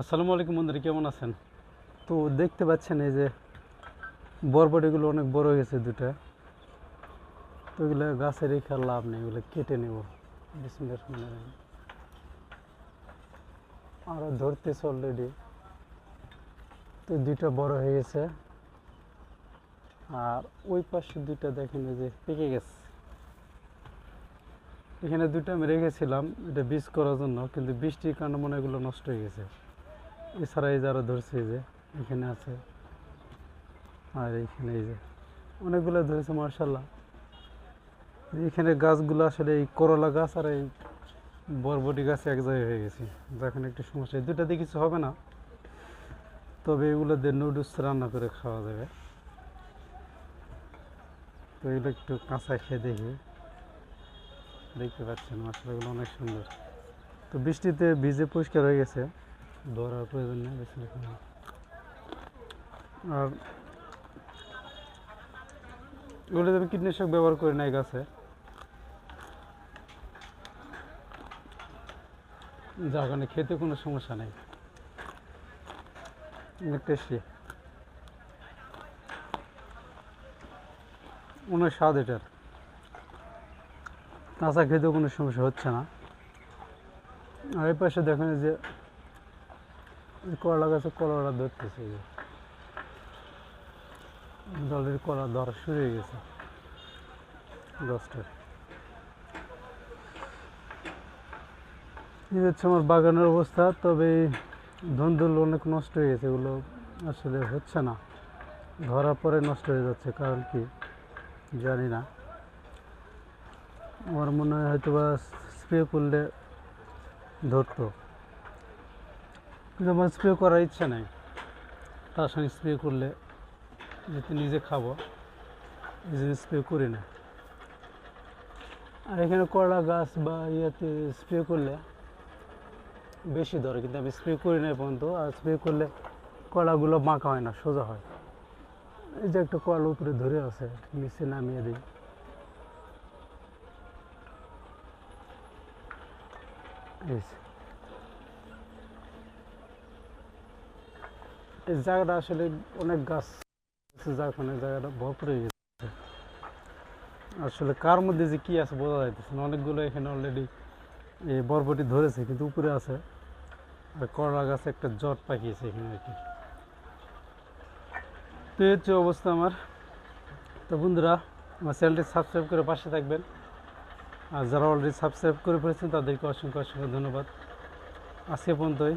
আসসালামু আলাইকুম বন্ধুরা, কেমন আছেন? তো দেখতে পাচ্ছেন এই যে বরবটিগুলো অনেক বড় হয়েছে দুটা তো এগুলো গাছে রেখে লাভ নেই, এগুলো কেটে নেব। আরও ধরতেছে অলরেডি তো দুইটা বড় হয়ে গেছে। আর ওই পাশে দুইটা দেখেন যে পেকে গেছে। এখানে দুটো আমি রেখেছিলাম, এটা বীজ করার জন্য, কিন্তু বৃষ্টির কারণে মনে এগুলো নষ্ট হয়ে গেছে। এছাড়া এই যে আরও ধরছে যে, এখানে আছে। আর এইখানে এই যে, অনেকগুলো ধরেছে মার্শাল্লাহ এখানে গাছগুলো আসলে এই করলা গাছ আর এই বরবটি গাছ এক জায়গায় হয়ে গেছে। যখন একটু সমস্যা। এই দুটাতে কিছু হবে না। তবে এগুলো দিয়ে নুডলস রান্না করে খাওয়া যাবে। তো এগুলো একটু কাঁচা খেয়ে দেখি। দেখতে পাচ্ছেন মশলাগুলো অনেক সুন্দর। তো বৃষ্টিতে ভিজে পরিষ্কার হয়ে গেছে। ধরার প্রয়োজন নেই, বেশি। আর এগুলোতে আমি কীটনাশক ব্যবহার করি না এই গাছে, যার কারণে খেতে কোনো সমস্যা নেই। অনেক টেস্টি অনেক স্বাদ এটার। কাঁচা খেতেও কোনো সমস্যা হচ্ছে না। আর এই পাশে দেখেন যে করলা গাছে কলাটা ধরতেছে অলরেডি কলা ধরা শুরু হয়ে গেছে। গাছটার এই হচ্ছে আমার বাগানের অবস্থা, তবে ধুন্দুল অনেক নষ্ট হয়ে গেছে, এগুলো আসলে হচ্ছে না। ধরার পরে নষ্ট হয়ে যাচ্ছে, কারণ কি জানি না। আমার মনে হয় হয়তো বা স্প্রে করলে ধরতো। কিন্তু আমার স্প্রে করার ইচ্ছা নেই। তার সঙ্গে স্প্রে করলে যেহেতু নিজে খাব এই জন্য স্প্রে করি না। আর এখানে করলা গাছ বা ইয়েতে স্প্রে করলে বেশি ধরে, কিন্তু আমি স্প্রে করি না পর্যন্ত। আর স্প্রে করলে কলাগুলো বাঁকা হয় না, সোজা হয়। এই যে একটা কল উপরে ধরে আছে, নিচে নামিয়ে দিই। এই এই জায়গাটা আসলে অনেক গাছ যার কারণে জায়গাটা ভরপুর হয়ে গেছে। আসলে কার মধ্যে যে কি আছে বোঝা যাইতেছে না। অনেকগুলো এখানে অলরেডি এই বরবটি ধরেছে, কিন্তু উপরে আছে। আর করলা গাছে একটা জট পাকিয়েছে এখানে আর কি। তো এই হচ্ছে অবস্থা আমার। তো বন্ধুরা, আমার চ্যানেলটি সাবস্ক্রাইব করে পাশে থাকবেন। আর যারা অলরেডি সাবস্ক্রাইব করে ফেলেছেন, তাদেরকে অসংখ্য অসংখ্য ধন্যবাদ। আজকে পর্যন্তই।